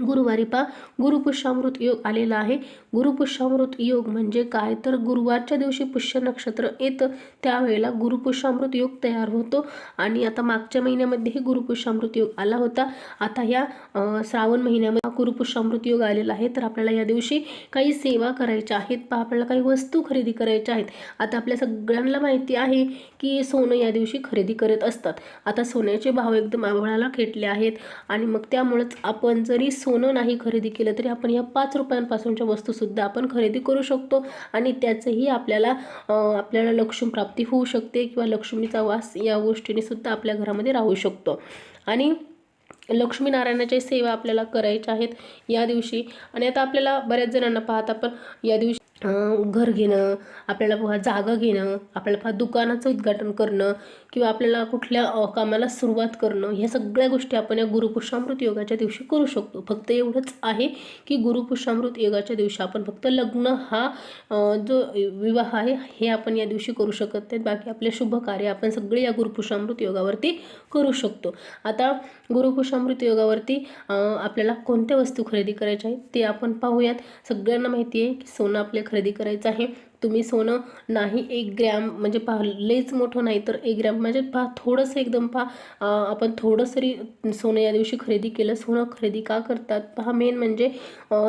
गुरुवारी पा गुरुपुष्यामृत योग आलेला आहे. गुरुपुष्यामृत योग म्हणजे काय? तर गुरुवारच्या दिवशी पुष्य नक्षत्र येतं त्यावेळेला गुरुपुष्यामृत योग तयार होतो. आणि आता मागच्या महिन्यामध्येही गुरुपुष्यामृत योग आला होता. आता या श्रावण महिन्यामध्ये गुरुपुष्यामृत योग आलेला आहे. तर आपल्याला या दिवशी काही सेवा करायच्या आहेत. पहा आपल्याला काही वस्तू खरेदी करायच्या आहेत. आता आपल्या सगळ्यांना माहिती आहे की सोनं या दिवशी खरेदी करत असतात. आता सोन्याचे भाव एकदम आभाळाला खेटले आहेत. आणि मग त्यामुळेच आपण जरी सोनं नाही खरेदी केलं तरी आपण या पाच रुपयांपासूनच्या वस्तूसुद्धा आपण खरेदी करू शकतो. आणि त्याचंही आपल्याला आपल्याला लक्ष्मी प्राप्ती होऊ शकते किंवा लक्ष्मीचा वास या गोष्टीने सुद्धा आपल्या घरामध्ये राहू शकतो. आणि लक्ष्मीनारायणाच्या सेवा आपल्याला करायच्या आहेत या दिवशी. आणि आता आपल्याला बऱ्याच जणांना पाहता आपण या दिवशी घर घेणं आपल्याला बघा जागा घेणं आपल्याला पहा दुकानाचं उद्घाटन करणं किंवा आपल्याला कुठल्या कामाला सुरुवात करणं ह्या सगळ्या गोष्टी आपण या गुरुपुष्यामृत योगाच्या दिवशी करू शकतो. फक्त एवढंच आहे की गुरुपुष्यामृत योगाच्या दिवशी आपण फक्त लग्न हा जो विवाह आहे हे आपण या दिवशी करू शकत नाही. बाकी आपले शुभ कार्य आपण सगळे या गुरुपुष्यामृत योगावरती करू शकतो. आता गुरुपुष्यामृत योगावरती आपल्याला कोणत्या वस्तू खरेदी करायच्या आहेत ते आपण पाहूयात. सगळ्यांना माहिती आहे की सोनं आपल्या खरेदी करायचं आहे. तुम्ही सोनं नाही एक ग्रॅम म्हणजे पहा लयच मोठं नाही तर एक ग्रॅम म्हणजे पहा थोडंसं एकदम पहा आपण थोडंसरी सोनं या दिवशी खरेदी केलं सोनं खरेदी का करतात? पहा मेन म्हणजे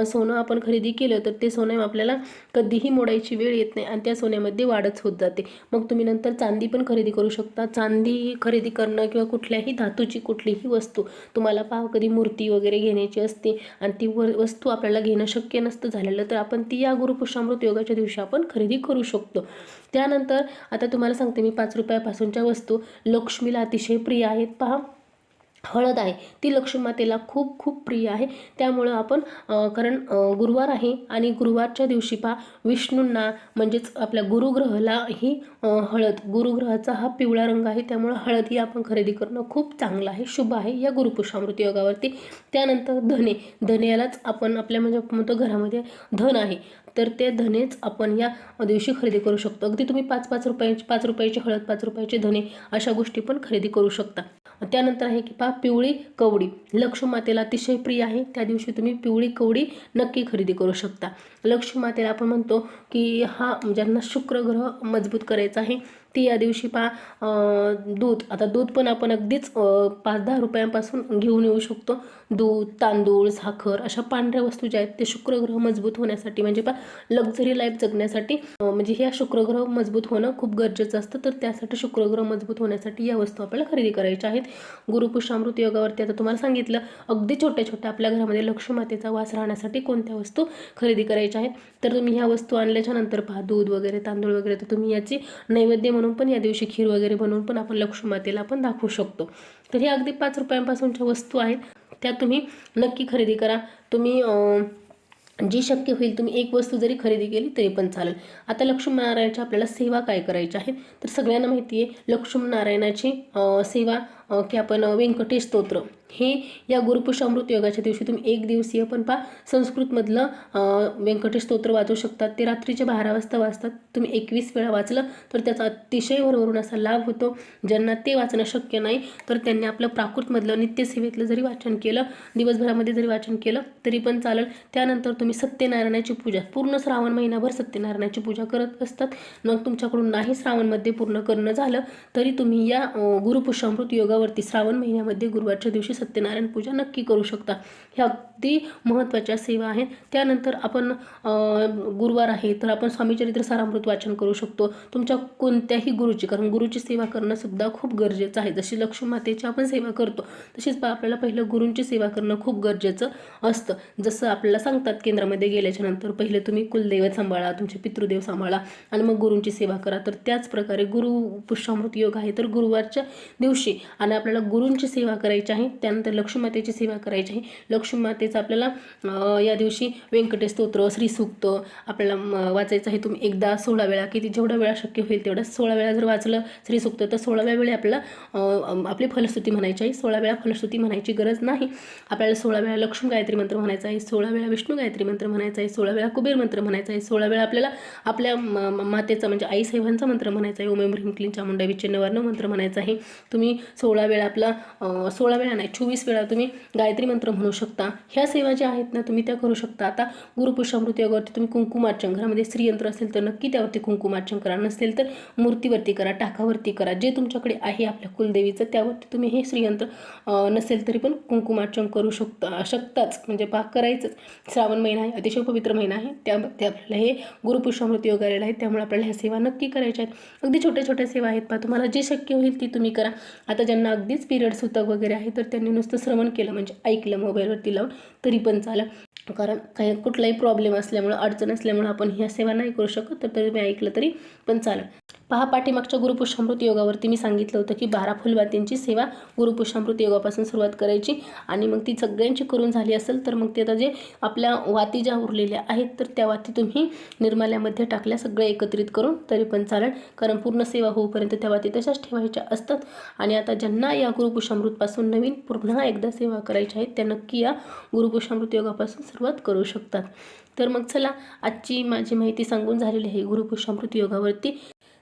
सोनं आपण खरेदी केलं तर ते सोनं आपल्याला कधीही मोडायची वेळ येत नाही आणि त्या सोन्यामध्ये वाढच होत जाते. मग तुम्ही नंतर चांदी पण खरेदी करू शकता. चांदी खरेदी करणं किंवा कुठल्याही धातूची कुठलीही वस्तू तुम्हाला पहा कधी मूर्ती वगैरे घेण्याची असते आणि ती व वस्तू आपल्याला घेणं शक्य नसतं झालेलं तर आपण ती या गुरुपुष्यामृत योगाच्या दिवशी आपण खरेदी करू शकतो. त्यानंतर आता तुम्हाला सांगते मी पाच रुपयापासूनच्या वस्तू. लक्ष्मीला अतिशय प्रिय आहेत. पहा. हळद आहे. ती लक्ष्मी मातेला खूप खूप प्रिय आहे. त्यामुळं आपण कारण गुरुवार आहे आणि गुरुवारच्या दिवशी पा विष्णूंना म्हणजेच आपल्या गुरुग्रहाला ही हळद गुरुग्रहाचा हा पिवळा रंग आहे. त्यामुळं हळद ही आपण खरेदी करणं खूप चांगलं आहे. शुभ आहे या गुरुपुष्यामृत योगावरती. त्यानंतर धने. धने यालाच आपण आपल्या म्हणजे म्हणतो घरामध्ये धन आहे. तर ते धनेच आपण या दिवशी खरेदी करू शकतो. अगदी तुम्ही पाच पाच रुपयाची पाच रुपयाची हळद पाच रुपयाचे धने अशा गोष्टी पण खरेदी करू शकता. त्यानंतर आहे की पहा पिवळी कवडी. लक्ष्मी मातेला अतिशय प्रिय आहे. त्या दिवशी तुम्ही पिवळी कवडी नक्की खरेदी करू शकता. लक्ष्मी मातेला आपण म्हणतो की हा ज्यांना शुक्र ग्रह मजबूत करायचा आहे ती या दिवशी पहा दूध. आता दूध पण आपण अगदीच पाच दहा रुपयांपासून घेऊन येऊ शकतो. दूध तांदूळ साखर अशा पांढऱ्या वस्तू ज्या आहेत ते शुक्रग्रह मजबूत होण्यासाठी म्हणजे पहा लक्झरी लाईफ जगण्यासाठी म्हणजे ह्या शुक्रग्रह मजबूत होणं खूप गरजेचं असतं. तर त्यासाठी शुक्रग्रह मजबूत होण्यासाठी या वस्तू आपल्याला खरेदी करायच्या आहेत. गुरुपुष्यामृत योगावरती आता तुम्हाला सांगितलं अगदी छोट्या छोट्या आपल्या घरामध्ये लक्ष्मीमातेचा वास राहण्यासाठी कोणत्या वस्तू खरेदी करायच्या आहेत? तर तुम्ही ह्या वस्तू आणल्याच्या नंतर पहा दूध वगैरे तांदूळ वगैरे तर तुम्ही याची नैवेद्य म्हणून पण या दिवशी खीर वगैरे बनवून पण आपण लक्ष्मी मातेला आपण दाखवू शकतो. तर हे अगदी पाच रुपयांपासूनच्या वस्तू आहेत. त्या तुम्ही नक्की खरेदी करा. तुम्ही जी शक्य होईल तुम्ही एक वस्तू जरी खरेदी केली तरी पण चालेल. आता लक्ष्मीनारायणाची आपल्याला सेवा काय करायची आहे? तर सगळ्यांना माहिती आहे लक्ष्मीनारायणाची सेवा की आपण व्यंकटेश स्तोत्र. हे या गुरुपुष्यामृत योगाच्या दिवशी तुम्ही एक दिवसीय पण पा संस्कृतमधलं व्यंकटेश स्तोत्र वाचू शकतात. ते रात्रीच्या बारा वाजता वाचतात. तुम्ही एकवीस वेळा वाचलं तर त्याचा अतिशय भरभरून असा लाभ होतो. ज्यांना ते वाचणं शक्य नाही तर त्यांनी आपलं प्राकृतमधलं नित्यसेवेतलं जरी वाचन केलं दिवसभरामध्ये जरी वाचन केलं तरी पण चालेल. त्यानंतर तुम्ही सत्यनारायणाची पूजा पूर्ण श्रावण महिनाभर सत्यनारायणाची पूजा करत असतात. मग तुमच्याकडून नाही श्रावणमध्ये पूर्ण करणं झालं तरी तुम्ही या गुरुपुष्यामृत योगावरती श्रावण महिन्यामध्ये गुरुवारच्या दिवशी सत्यनारायण पूजा नक्की करू शकता. ह्या अगदी महत्त्वाच्या सेवा आहेत. त्यानंतर आपण गुरुवार आहे तर आपण स्वामीचरित्र सारामृत वाचन करू शकतो. तुमच्या कोणत्याही गुरुची कारण गुरुची सेवा करणं सुद्धा खूप गरजेचं आहे. जशी लक्ष्मी मातेची आपण सेवा करतो तशीच आपल्याला पहिलं गुरूंची सेवा करणं खूप गरजेचं असतं. जसं आपल्याला सांगतात केंद्रामध्ये गेल्याच्यानंतर पहिले तुम्ही कुलदैवत सांभाळा तुमचे पितृदेव सांभाळा आणि मग गुरूंची सेवा करा. तर त्याच प्रकारे गुरु पुष्यामृत योग आहे तर गुरुवारच्या दिवशी आणि आपल्याला गुरूंची सेवा करायची आहे त्या त्यानंतर लक्ष्मी मातेची सेवा करायची आहे. लक्ष्मी मातेचं आपल्याला या दिवशी व्यंकटेश स्तोत्र श्रीसूक्त आपल्याला म, वाचायचं आहे. तुम्ही एकदा सोळा वेळा किती जेवढा वेळा शक्य होईल तेवढा सोळा वेळा जर वाचलं श्रीसूक्त तर सोळाव्या वेळी आपल्याला आपली फलश्रुती म्हणायची आहे. सोळा वेळा फलश्रुती म्हणायची गरज नाही. आपल्याला सोळा वेळा लक्ष्मी गायत्री मंत्र म्हणायचा आहे. सोळा वेळा विष्णू गायत्री मंत्र म्हणायचा आहे. सोळा वेळा कुबेर मंत्र म्हणायचा आहे. सोळा वेळा आपल्याला आपल्या म- मातेचा म्हणजे आई साहेबांचा मंत्र म्हणायचा आहे. ओमेम ह्रीं क्लीं चामुंडा विच्चे मंत्र म्हणायचा आहे. तुम्ही सोळा वेळा आपला सोळा वेळा नाही चोवीस वेळा तुम्ही गायत्री मंत्र म्हणू शकता. ह्या सेवा ज्या आहेत ना तुम्ही त्या करू शकता. आता गुरुपुष्यामृत योगावरती तुम्ही कुंकुमार्चन घरामध्ये म्हणजे श्रीयंत्र असेल तर नक्की त्यावरती कुंकुमार्चन करा. नसेल तर मूर्तीवरती करा टाकावरती करा. जे तुमच्याकडे आहे आपल्या कुलदेवीचं त्यावरती तुम्ही हे स्त्रीयंत्र नसेल तरी पण कुंकुमार्चन करू शकता शकताच. म्हणजे पाक करायचंच. श्रावण महिना आहे अतिशय पवित्र महिना आहे. त्यामध्ये आपल्याला हे गुरुपुष्यामृत योग आलेला आहे. त्यामुळे आपल्याला ह्या सेवा नक्की करायच्या आहेत. अगदी छोट्या छोट्या सेवा आहेत पहा. तुम्हाला जे शक्य होईल ती तुम्ही करा. आता ज्यांना अगदीच पिरियड्स होतं वगैरे आहे तर त्यांनी नुसतं श्रवण केलं म्हणजे ऐकलं मोबाईलवरती लावून तरी पण चालेल. कारण काही कुठलाही प्रॉब्लेम असल्यामुळं अडचण असल्यामुळं आपण ह्या सेवा नाही करू शकत तर मी ऐकलं तरी पण चालेल. पहा पाठीमागच्या गुरुपुष्यामृत योगावरती मी सांगितलं होतं की बारा फुलबातींची सेवा गुरुपुष्यामृत योगापासून सुरुवात करायची आणि मग ती सगळ्यांची करून झाली असेल तर मग ते आता जे आपल्या वाती ज्या उरलेल्या आहेत तर त्या वाती तुम्ही निर्माल्यामध्ये टाकल्या सगळ्या एकत्रित करून तरी पण चालेल. कारण पूर्ण सेवा होऊपर्यंत त्या वाती तशाच ठेवायच्या असतात. आणि आता ज्यांना या गुरुपुष्यामृतपासून नवीन पुन्हा एकदा सेवा करायच्या आहेत त्या नक्की या गुरुपुष्यामृत योगापासून सुरुवात करू शकतात. तर मग चला आजची माझी माहिती सांगून झालेली आहे गुरुपुष्यामृत योगावरती.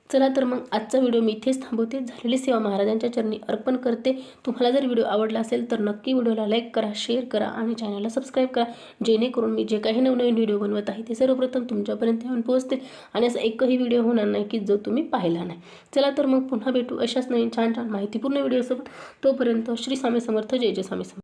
चला तर मग आजचा व्हिडिओ मी इथेच थांबवते. झालेली सेवा महाराजांच्या चरणी अर्पण करते. तुम्हाला जर व्हिडिओ आवडला असेल तर नक्की व्हिडिओला लाईक करा शेअर करा आणि चॅनलला सबस्क्राईब करा. जेणेकरून मी जे काही नवनवीन व्हिडिओ बनवत आहे ते सर्वप्रथम तुमच्यापर्यंत येऊन पोहोचते आणि असा एकही व्हिडिओ होणार नाही की जो तुम्ही पाहिला नाही. चला तर मग पुन्हा भेटू अशाच नवीन छान छान माहितीपूर्ण व्हिडिओसोबत. तोपर्यंत श्री स्वामी समर्थ. जय जय स्वामी समर्थ.